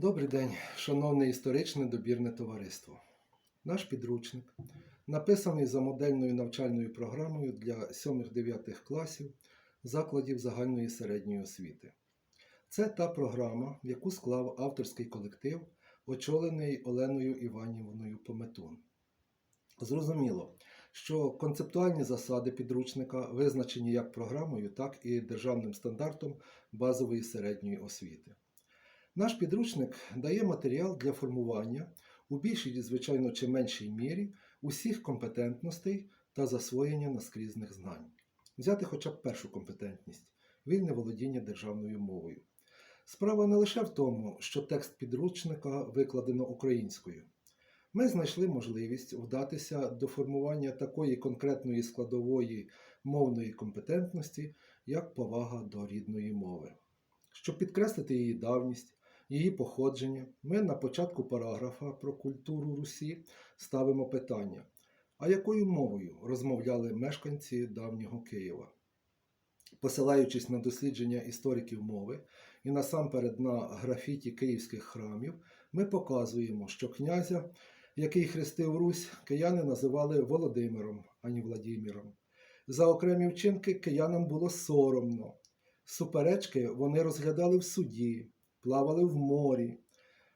Добрий день, шановне історичне добірне товариство. Наш підручник написаний за модельною навчальною програмою для 7-9 класів закладів загальної середньої освіти. Це та програма, яку склав авторський колектив, очолений Оленою Іванівною Пометун. Зрозуміло, що концептуальні засади підручника визначені як програмою, так і державним стандартом базової середньої освіти. Наш підручник дає матеріал для формування у більшій, звичайно, чи меншій мірі усіх компетентностей та засвоєння наскрізних знань. Взяти хоча б першу компетентність вільне володіння державною мовою. Справа не лише в тому, що текст підручника викладено українською. Ми знайшли можливість вдатися до формування такої конкретної складової мовної компетентності, як повага до рідної мови. Щоб підкреслити її давність, її походження, ми на початку параграфа про культуру Русі ставимо питання: а якою мовою розмовляли мешканці давнього Києва? Посилаючись на дослідження істориків мови і насамперед на графіті київських храмів, ми показуємо, що князя, який хрестив Русь, кияни називали Володимиром, а не Владимиром. За окремі вчинки киянам було соромно. Суперечки вони розглядали в суді, плавали в морі.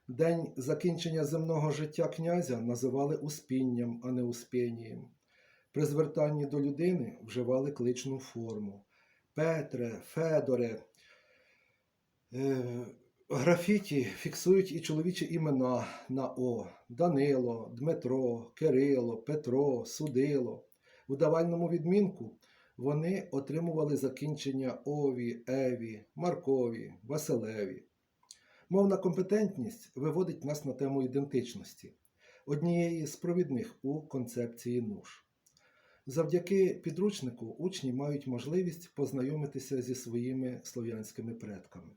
День закінчення земного життя князя називали успінням, а не успєнієм. При звертанні до людини вживали кличну форму. Петре, Федоре. Е, графіті фіксують і чоловічі імена на О: Данило, Дмитро, Кирило, Петро, Судило. У давальному відмінку вони отримували закінчення Ові, Еві, Маркові, Василеві. Мовна компетентність виводить нас на тему ідентичності, однієї з провідних у концепції НУШ. Завдяки підручнику учні мають можливість познайомитися зі своїми слов'янськими предками.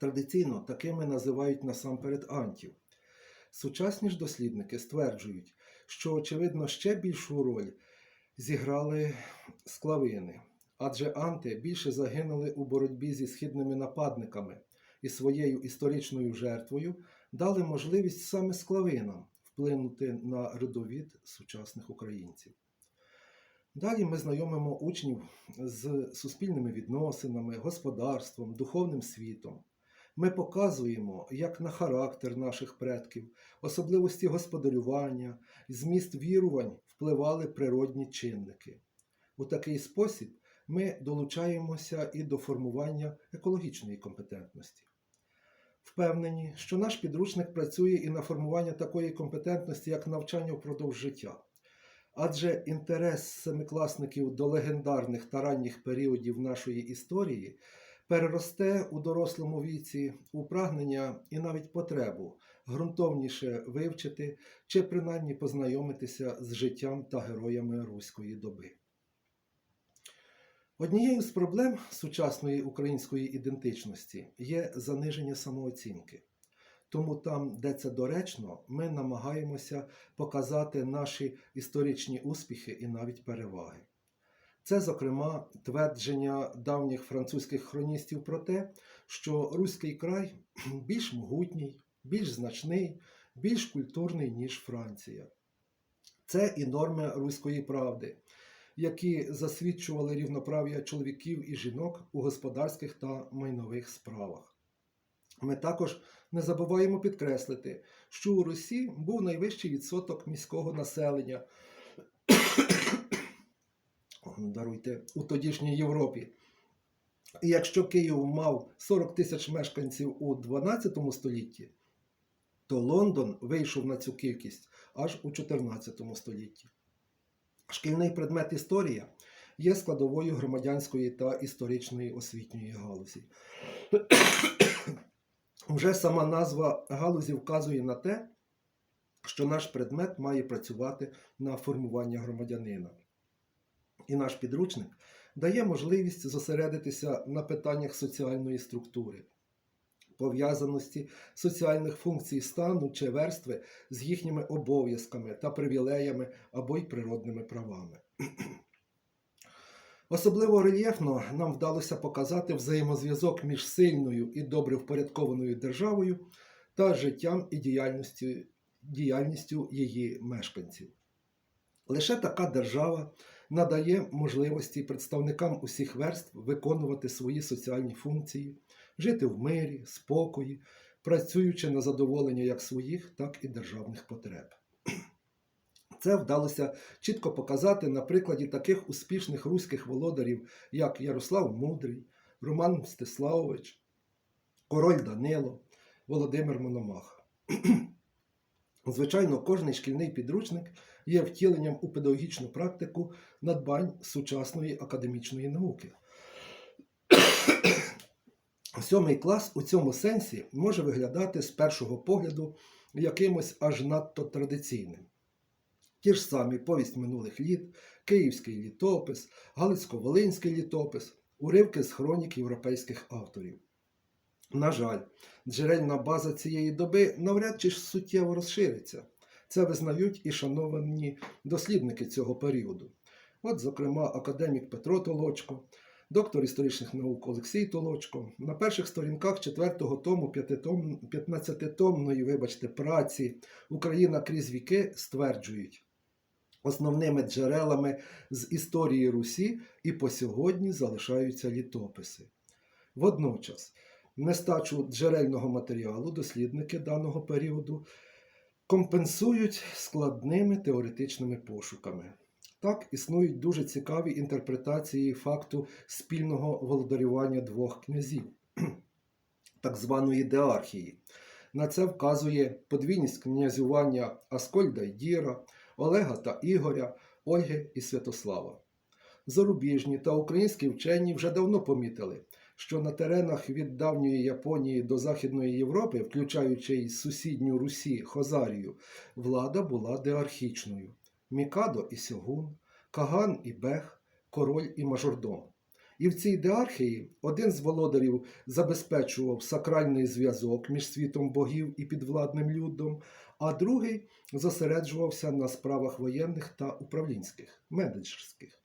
Традиційно такими називають насамперед антів. Сучасні ж дослідники стверджують, що, очевидно, ще більшу роль зіграли склавини, адже анти більше загинули у боротьбі зі східними нападниками і своєю історичною жертвою дали можливість саме склавинам вплинути на родовід сучасних українців. Далі ми знайомимо учнів з суспільними відносинами, господарством, духовним світом. Ми показуємо, як на характер наших предків, особливості господарювання, зміст вірувань впливали природні чинники. У такий спосіб ми долучаємося і до формування екологічної компетентності. Впевнені, що наш підручник працює і на формування такої компетентності, як навчання впродовж життя. Адже інтерес семикласників до легендарних та ранніх періодів нашої історії переросте у дорослому віці у прагнення і навіть потребу ґрунтовніше вивчити чи принаймні познайомитися з життям та героями руської доби. Однією з проблем сучасної української ідентичності є заниження самооцінки. Тому там, де це доречно, ми намагаємося показати наші історичні успіхи і навіть переваги. Це, зокрема, твердження давніх французьких хроністів про те, що Руський край більш могутній, більш значний, більш культурний, ніж Франція. Це і норми руської правди, які засвідчували рівноправ'я чоловіків і жінок у господарських та майнових справах. Ми також не забуваємо підкреслити, що у Русі був найвищий відсоток міського населення даруйте, у тодішній Європі. І якщо Київ мав 40 тисяч мешканців у 12 столітті, то Лондон вийшов на цю кількість аж у 14 столітті. Шкільний предмет історія є складовою громадянської та історичної освітньої галузі. Вже сама назва галузі вказує на те, що наш предмет має працювати на формування громадянина. І наш підручник дає можливість зосередитися на питаннях соціальної структури, пов'язаності соціальних функцій стану чи верстви з їхніми обов'язками та привілеями або й природними правами. Особливо рельєфно нам вдалося показати взаємозв'язок між сильною і добре впорядкованою державою та життям і діяльністю, діяльністю її мешканців. Лише така держава надає можливості представникам усіх верств виконувати свої соціальні функції, жити в мирі, спокої, працюючи на задоволення як своїх, так і державних потреб. Це вдалося чітко показати на прикладі таких успішних руських володарів, як Ярослав Мудрий, Роман Мстиславович, Король Данило, Володимир Мономах. Звичайно, кожний шкільний підручник є втіленням у педагогічну практику надбань сучасної академічної науки. Сьомий клас у цьому сенсі може виглядати з першого погляду якимось аж надто традиційним. Ті ж самі повість минулих літ, Київський літопис, Галицько-Волинський літопис, уривки з хронік європейських авторів. На жаль, джерельна база цієї доби навряд чи ж суттєво розшириться. Це визнають і шановані дослідники цього періоду. От, зокрема, академік Петро Толочко, доктор історичних наук Олексій Толочко. На перших сторінках 4-го тому 15-томної, вибачте, праці Україна крізь віки стверджують, основними джерелами з історії Русі і по сьогодні залишаються літописи. Водночас, нестачу джерельного матеріалу дослідники даного періоду компенсують складними теоретичними пошуками. Так, існують дуже цікаві інтерпретації факту спільного володарювання двох князів, так званої деархії. На це вказує подвійність князювання Аскольда й Діра, Олега та Ігоря, Ольги і Святослава. Зарубіжні та українські вчені вже давно помітили, що на теренах від давньої Японії до Західної Європи, включаючи й сусідню Русі Хозарію, влада була деархічною. Мікадо і Сьогун, Каган і Бех, король і мажордом. І в цій деархії один з володарів забезпечував сакральний зв'язок між світом богів і підвладним людом, а другий зосереджувався на справах воєнних та управлінських, менеджерських.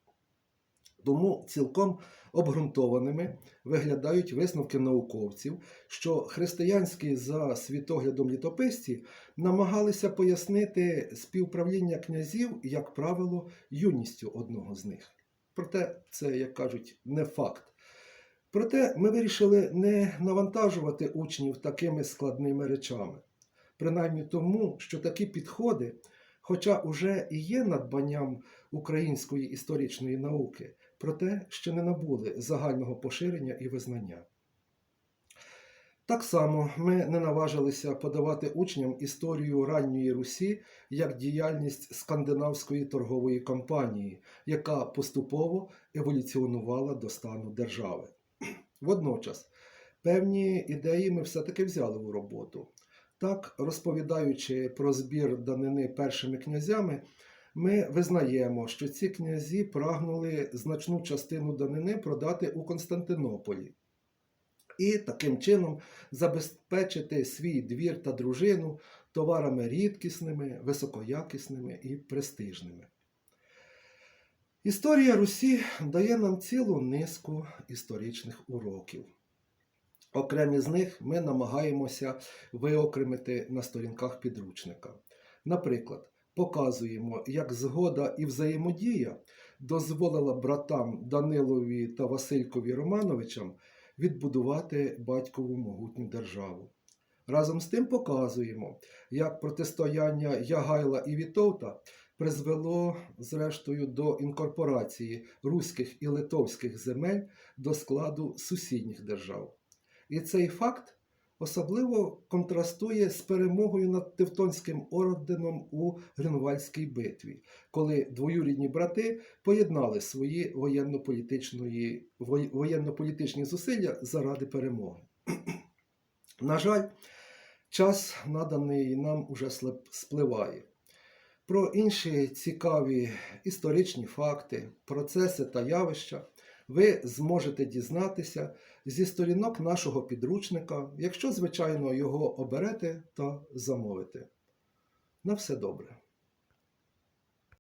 Тому цілком обґрунтованими виглядають висновки науковців, що християнські за світоглядом літописці намагалися пояснити співправління князів, як правило, юністю одного з них. Проте це, як кажуть, не факт. Проте ми вирішили не навантажувати учнів такими складними речами, принаймні тому, що такі підходи, хоча уже і є надбанням української історичної науки, проте ще не набули загального поширення і визнання. Так само ми не наважилися подавати учням історію ранньої Русі як діяльність скандинавської торгової компанії, яка поступово еволюціонувала до стану держави. Водночас, певні ідеї ми все-таки взяли у роботу. Так, розповідаючи про збір данини першими князями, ми визнаємо, що ці князі прагнули значну частину данини продати у Константинополі і таким чином забезпечити свій двір та дружину товарами рідкісними, високоякісними і престижними. Історія Русі дає нам цілу низку історичних уроків. Окремі з них ми намагаємося виокремити на сторінках підручника. Наприклад, показуємо, як згода і взаємодія дозволила братам Данилові та Василькові Романовичам відбудувати батькову могутню державу. Разом з тим показуємо, як протистояння Ягайла і Вітовта призвело, зрештою, до інкорпорації руських і литовських земель до складу сусідніх держав. І цей факт особливо контрастує з перемогою над Тевтонським орденом у Грюнвальдській битві, коли двоюрідні брати поєднали свої воєнно-політичні зусилля заради перемоги. На жаль, час, наданий нам, уже спливає. Про інші цікаві історичні факти, процеси та явища ви зможете дізнатися зі сторінок нашого підручника, якщо, звичайно, його оберете та замовите. На все добре.